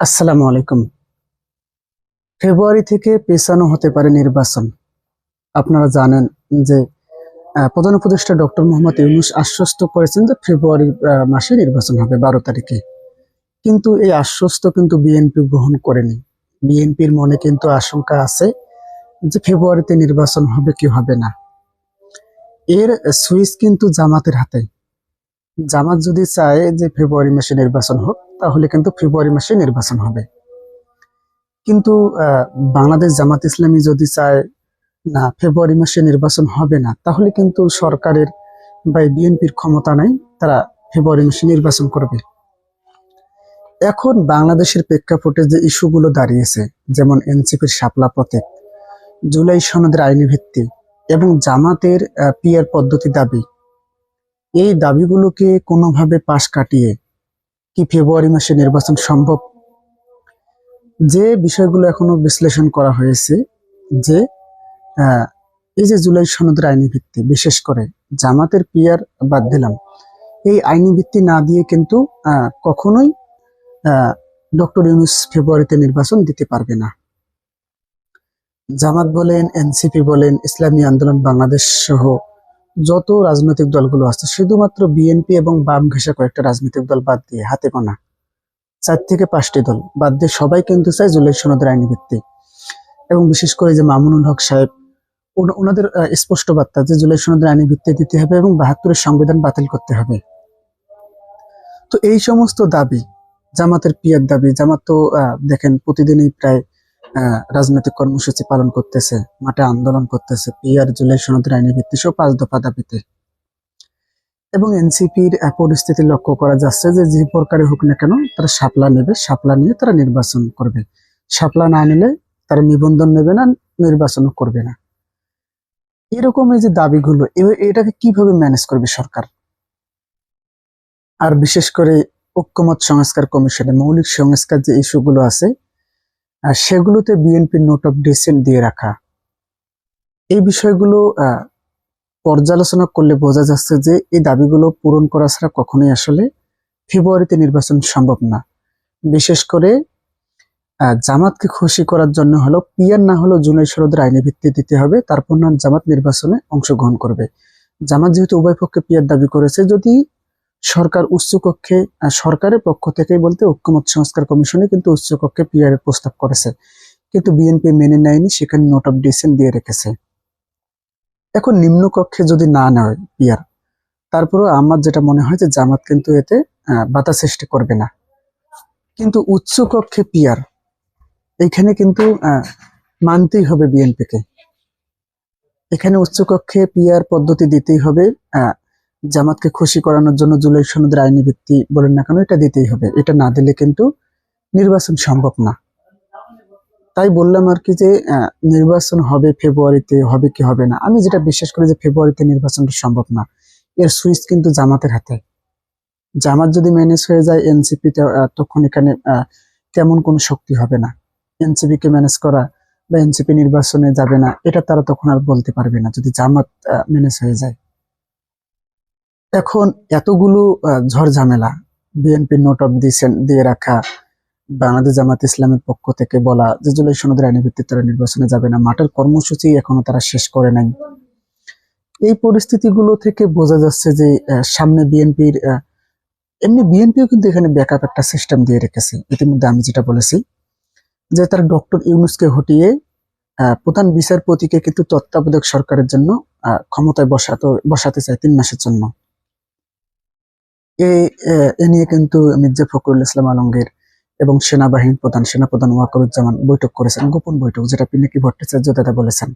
আসসালামু আলাইকুম। ফেব্রুয়ারি থেকে পেছানো হতে পারে নির্বাচন। আপনারা জানেন যে প্রধান উপদেষ্টা ডক্টর মোহাম্মদ ইউনুস আশ্বস্ত করেছেন যে ফেব্রুয়ারি মাসে নির্বাচন হবে বারো তারিখে। কিন্তু এই আশ্বস্ত কিন্তু বিএনপি গ্রহণ করেনি। বিএনপির মনে কিন্তু আশঙ্কা আছে যে ফেব্রুয়ারিতে নির্বাচন হবে কি হবে না। এর সুইচ কিন্তু জামাতের হাতে। জামাত যদি চায় যে ফেব্রুয়ারি মাসে নির্বাচন হোক তাহলে কিন্তু ফেব্রুয়ারি মাসে নির্বাচন হবে। কিন্তু বাংলাদেশ জামাত ইসলামী যদি চায়, না, ফেব্রুয়ারি মাসে নির্বাচন হবে না, তাহলে কিন্তু সরকারের বা বিএনপির ক্ষমতা নাই, তারা ফেব্রুয়ারি মাসে নির্বাচন করবে। এখন বাংলাদেশের প্রেক্ষাপটে যে ইস্যুগুলো দাঁড়িয়েছে, যেমন এনসিপির শাপলা প্রতীক, জুলাই সনদের আইনি ভিত্তি এবং জামাতের পিয়ার পদ্ধতি দাবি, এই দাবিগুলোকে কোনোভাবে পাশ কাটিয়ে কি ফেব্রুয়ারি মাসে নির্বাচন সম্ভব? যে বিষয়গুলো এখনও বিশ্লেষণ করা হয়েছে যে এই যে জুলাই সনদের আইনি ভিত্তি, বিশেষ করে জামাতের পিয়ার বাদ দিলাম, এই আইনি ভিত্তি না দিয়ে কিন্তু কখনোই ডক্টর ইউনুস ফেব্রুয়ারিতে নির্বাচন দিতে পারবে না। জামাত বলেন, এনসিপি বলেন, ইসলামী আন্দোলন, বাংলাদেশ সহ যত রাজনৈতিক দলগুলো আছে, শুধুমাত্র বিএনপি এবং বাম ঘেঁষা কয়েকটা রাজনৈতিক দল বাদ দিয়ে হাতে গোনা। চার থেকে পাঁচটি দল বাদ দিয়ে সবাই কিন্তু চায় জুলাই সনদের আইনি ভিত্তি এবং বিশেষ করে যে মামুনুল হক সাহেব ওনাদের স্পষ্ট বার্তা যে জুলাই সনদের আইনি ভিত্তি দিতে হবে এবং বাহাত্তরের সংবিধান বাতিল করতে হবে। তো এই সমস্ত দাবি, জামাতের পিয়ার দাবি, জামাত তো দেখেন প্রতিদিনই প্রায় রাজনৈতিক কর্মসূচি পালন করতেছে, মাঠে আন্দোলন করতেছে পিয়ার জুলাই সনদের আইনি ভিত্তি সহ পাঁচ দফা দাবিতে। এবং এনসিপির পরিস্থিতি লক্ষ্য করা যাচ্ছে যে যে প্রকারে হোক না কেন, তারা সাপলা নেবে সাপলা নিয়ে তারা নির্বাচন করবে। সাপলা না নিলে তারা নিবন্ধন নেবে না, নির্বাচনও করবে না। এরকম এই যে দাবিগুলো এটাকে কীভাবে ম্যানেজ করবে সরকার? আর বিশেষ করে ঐক্যমত সংস্কার কমিশনে, মৌলিক সংস্কার যে ইস্যুগুলো আছে সেগুলোতে বিএনপির নোট অফ ডিসেন্ট দিয়ে রাখা। এই বিষয়গুলো পর্যালোচনা করলে বোঝা যাচ্ছে যে এই দাবিগুলো পূরণ করা ছাড়া কখনোই আসলে ফেব্রুয়ারিতে নির্বাচন সম্ভব না। বিশেষ করে জামাতকে খুশি করার জন্য হলো পিয়ার না হলো জুলাই সরদের আইনি ভিত্তি দিতে হবে, তারপর না জামাত নির্বাচনে অংশগ্রহণ করবে। জামাত যেহেতু উভয় পক্ষে পিয়ার দাবি করেছে, যদি সরকার উচ্চকক্ষে সরকারের পক্ষ থেকে বলতে ঐক্যমত সংস্কার কমিশনে কিন্তু উচ্চকক্ষে পিয়ার এর প্রস্তাব করেছে। কিন্তু বিএনপি মেনে নেয়নি, সেখানে নোট অফ ডিসেন্ট দিয়ে রেখেছে। এখন নিম্ন কক্ষে যদি না নেয় পিয়ার তারপরেও আমার যেটা মনে হয় যে জামাত কিন্তু এতে বাধা সৃষ্টি করবে না। কিন্তু উচ্চ কক্ষে পিয়ার এখানে কিন্তু মানতেই হবে বিএনপিকে এখানে উচ্চ কক্ষে পিয়ার পদ্ধতি দিতেই হবে জামাতকে খুশি করানোর জন্য জুলাই সনদের আইনি ভিত্তি বলেন না কেন, এটা দিতেই হবে। এটা না দিলে কিন্তু নির্বাচন সম্ভব না। তাই বললাম আর কি যে নির্বাচন হবে ফেব্রুয়ারিতে, হবে কি হবে না। আমি যেটা বিশ্বাস করি যে ফেব্রুয়ারিতে নির্বাচনটা সম্ভব না। এর সুইচ কিন্তু জামাতের হাতে। জামাত যদি ম্যানেজ হয়ে যায় এনসিপি তখন এখানে তেমন কোনো শক্তি হবে না। এনসিপি কে ম্যানেজ করা বা এনসিপি নির্বাচনে যাবে না, এটা তারা তখন আর বলতে পারবে না। যদি জামাত ম্যানেজ হয়ে যায়। এখন এতগুলো আহ, ঝড় ঝামেলা বিএনপি নোট অফ দিয়ে রাখা বাংলাদেশ জামাত ইসলামের পক্ষ থেকে বলা যে জুলাই আইনি ভিত্তিতে তারা নির্বাচনে যাবে না। মাঠের কর্মসূচি এখনও তারা শেষ করে নাই। এই পরিস্থিতিগুলো থেকে বোঝা যাচ্ছে যে সামনে বিএনপির এমনি বিএনপিও কিন্তু এখানে ব্যাকআপ একটা সিস্টেম দিয়ে রেখেছে। ইতিমধ্যে আমি যেটা বলেছি যে তার ডক্টর ইউনুসকে হটিয়ে প্রধান বিচারপতিকে কিন্তু তত্ত্বাবধায়ক সরকারের জন্য ক্ষমতায় বসাতে বসাতে চায় তিন মাসের জন্য। এ নিয়ে কিন্তু মির্জা ফখরুল ইসলাম আলমগীর এবং সেনাবাহিনী প্রধান সেনাপ্রধান ওয়াকরুজ্জামান বৈঠক করেছেন, গোপন বৈঠক, যেটা পিনাকি ভট্টাচার্য দাদা বলেছেন।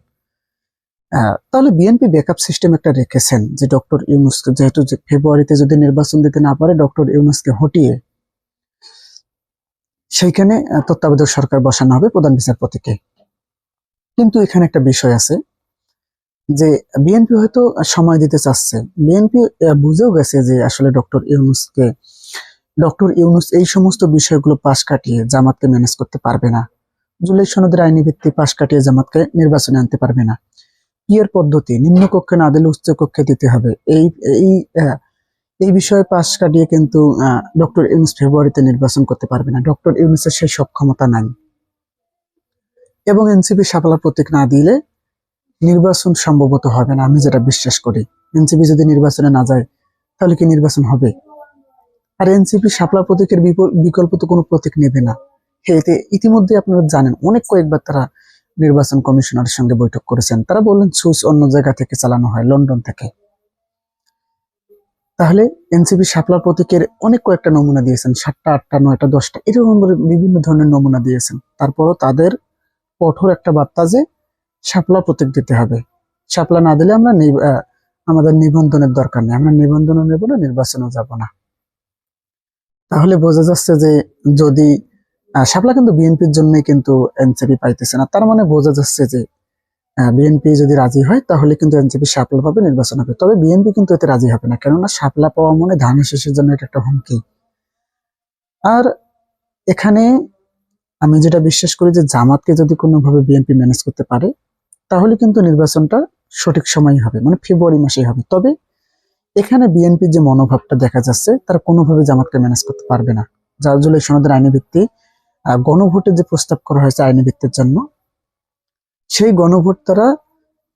তাহলে বিএনপি ব্যাকআপ সিস্টেম একটা রেখেছেন যে ডক্টর ইউনুসকে, যেহেতু ফেব্রুয়ারিতে যদি নির্বাচন দিতে না পারে, ডক্টর ইউনুসকে হটিয়ে সেইখানে তত্ত্বাবধায়ক সরকার বসানো হবে প্রধান বিচারপতিকে। কিন্তু এখানে একটা বিষয় আছে যে বিএনপি হয়তো সময় দিতে চাচ্ছে। বিএনপি বুঝেও গেছে যে আসলে ডক্টর ইউনুসকে, ডক্টর ইউনুস এই সমস্ত বিষয়গুলো পাশ কাটিয়ে জামাতকে ম্যানেজ করতে পারবে না। জুলাই সনদের আইনি ভিত্তি পাশ কাটিয়ে জামাতকে নির্বাচনে আনতে পারবে না। ইয়ের পদ্ধতি? নিম্ন কক্ষে না দিলে উচ্চ কক্ষে দিতে হবে। এই এই এই বিষয়ে পাশ কাটিয়ে কিন্তু ডক্টর ইউনুস ফেব্রুয়ারিতে নির্বাচন করতে পারবে না। ডক্টর ইউনুসের সেই সক্ষমতা নাই। এবং এনসিপি সাফলার প্রতীক না দিলে নির্বাচন সম্ভবত হবে না, আমি যেটা বিশ্বাস করি। এনসিপি যদি নির্বাচনে না যায়, তাহলে কি নির্বাচন হবে? আর এনসিপি শাপলা প্রতীকের বিকল্প তো কোনো প্রতীক নেবে না। এতে ইতিমধ্যে আপনারা জানেন, অনেক কয়েকবার তারা নির্বাচন কমিশনারের সঙ্গে বৈঠক করেছেন। তারা বললেন, সুইচ অন্য জায়গা থেকে চালানো হয়, লন্ডন থেকে। তাহলে এনসিপি শাপলা প্রতীকের অনেক কয়েকটা নমুনা দিয়েছেন, সাতটা, আটটা, নয়টা, দশটা, এরকম বিভিন্ন ধরনের নমুনা দিয়েছেন। তারপরও তাদের কঠোর একটা বার্তা যে শাপলা প্রতীক দিতে হবে। শাপলা না দিলে আমরা আমাদের নিবন্ধনের দরকার নেই। আমরা নিবন্ধনও নেব না, নির্বাচনও যাব না। তাহলে বোঝা যাচ্ছে যে যদি শাপলা কিন্তু বিএনপির জন্যই কিন্তু এনসিপি পাইতেছে না। তার মানে বোঝা যাচ্ছে যে বিএনপি যদি রাজি হয়, তাহলে কিন্তু এনসিপি শাপলা পাবে নির্বাচন হবে। তবে বিএনপি কিন্তু এতে রাজি হবে না, কেননা শাপলা পাওয়া মানে ধানের শেষের জন্য এটা একটা হুমকি। আর এখানে আমি যেটা বিশ্বাস করি যে জামাতকে যদি কোনোভাবে বিএনপি ম্যানেজ করতে পারে তাহলে কিন্তু নির্বাচনটা সঠিক সময় হবে মানে ফেব্রুয়ারি মাসেই হবে। তবে এখানে বিএনপির যে মনোভাবটা দেখা যাচ্ছে, তারা কোনোভাবে জামাতকে ম্যানেজ করতে পারবে না। যার জন্য এই সনদের আইনি ভিত্তি গণভোটের যে প্রস্তাব করা হয়েছে আইনি ভিত্তির জন্য, সেই গণভোট তারা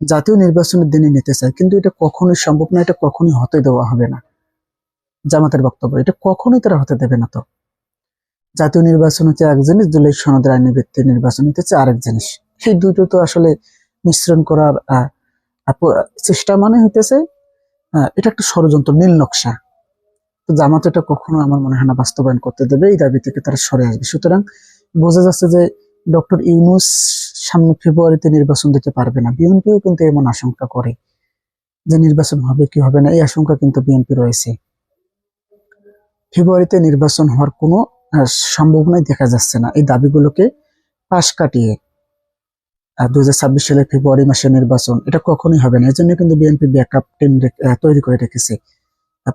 জাতীয় নির্বাচনের দিনে নিতে চায়। কিন্তু এটা কখনোই সম্ভব না, এটা কখনোই হতে দেওয়া হবে না। জামাতের বক্তব্য, এটা কখনোই তারা হতে দেবে না তো। জাতীয় নির্বাচন হচ্ছে এক জিনিস জুলাই সনদের আইনি ভিত্তি নির্বাচন হচ্ছে আরেক জিনিস সেই দুটো তো আসলে মিশ্রণ করার চেষ্টা মানে হইতেছে এটা একটা ষড়যন্ত্র, নীল নকশা। তো জামাত এটা কখনো আমার মনে হয় না বাস্তবায়ন করতে দেবে, এই দাবি থেকে তারা সরে আসবে। সুতরাং বোঝা যাচ্ছে যে ডক্টর ইউনুস সামনে ফেব্রুয়ারিতে নির্বাচন দিতে পারবে না। বিএনপিও কিন্তু এমন আশঙ্কা করে যে নির্বাচন হবে কি হবে না, এই আশঙ্কা কিন্তু বিএনপি রয়েছে। ফেব্রুয়ারিতে নির্বাচন হওয়ার কোনো সম্ভাবনাই দেখা যাচ্ছে না। এই দাবিগুলোকে পাশ কাটিয়ে দু হাজার ছাব্বিশ সালের ফেব্রুয়ারি মাসের নির্বাচন, এটা কখনোই হবে না। এই জন্য কিন্তু বিএনপি ব্যাকআপ টিম তৈরি করে রেখেছে।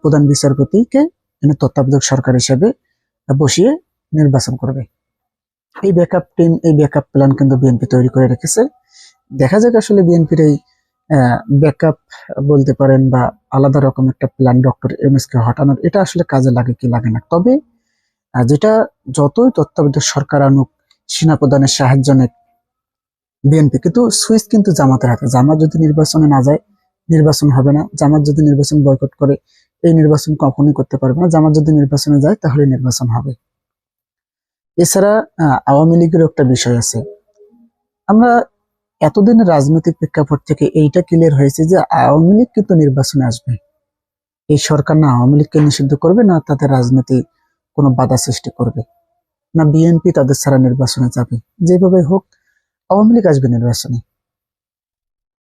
প্রধান বিচারপতিকে তত্ত্বাবধায়ক সরকার হিসেবে বসিয়ে নির্বাচন করবে। এই ব্যাকআপ টিম এই ব্যাকআপ প্ল্যান কিন্তু বিএনপি তৈরি করে রেখেছে। দেখা যাক আসলে বিএনপির এই ব্যাকআপ বলতে পারেন বা আলাদা রকম একটা প্ল্যান ডক্টর এম এস কে হটানোর, এটা আসলে কাজে লাগে কি লাগে না। তবে যেটা যতই তত্ত্বাবধায়ক সরকার আনুক সেনা প্রধানের সাহায্য নেক বিএনপি। কিন্তু সুইচ কিন্তু জামাতের হাতে। জামাত যদি নির্বাচনে না যায়, নির্বাচন হবে না। জামাত যদি নির্বাচন বয়কট করে, এই নির্বাচন কখনোই করতে পারবে না। জামাত যদি নির্বাচনে যায়, তাহলে নির্বাচন হবে। এছাড়া আওয়ামী লীগের একটা বিষয় আছে। আমরা এতদিনের রাজনৈতিক প্রেক্ষাপট থেকে এইটা ক্লিয়ার হয়েছে যে আওয়ামী লীগ কিন্তু নির্বাচনে আসবে। এই সরকার না আওয়ামী লীগকে নিষিদ্ধ করবে, না তাদের রাজনীতি কোনো বাধা সৃষ্টি করবে। না বিএনপি তাদের ছাড়া নির্বাচনে যাবে। যেভাবে হোক আওয়ামী লীগ আসবে নির্বাচনে।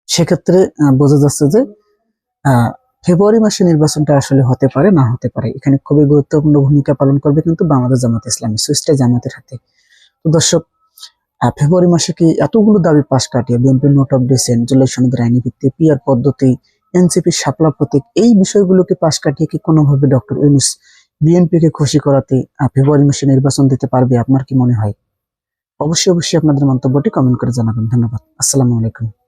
সেক্ষেত্রে বোঝা যাচ্ছে যে ফেব্রুয়ারি মাসে নির্বাচনটা আসলে হতে পারে, না হতে পারে। এখানে খুবই গুরুত্বপূর্ণ ভূমিকা পালন করবে কিন্তু বাংলাদেশ জামাত ইসলামী সুইচটা জামাতের হাতে। তো দর্শক ফেব্রুয়ারি মাসে কি এতগুলো দাবি পাশ কাটিয়ে BNP note of dissent July সনদের আইনি ভিত্তি, পিআর পদ্ধতি এনসিপি শাপলা প্রতীক, এই বিষয়গুলোকে পাশ কাটিয়ে কি কোনোভাবে ডক্টর ইউনুস বিএনপিকে খুশি করাতে ফেব্রুয়ারি মাসে নির্বাচন দিতে পারবে? আপনার কি মনে হয়? অবশ্যই অবশ্যই আপনাদের মন্তব্যটি কমেন্ট করে জানাবেন। ধন্যবাদ। আসসালামু আলাইকুম।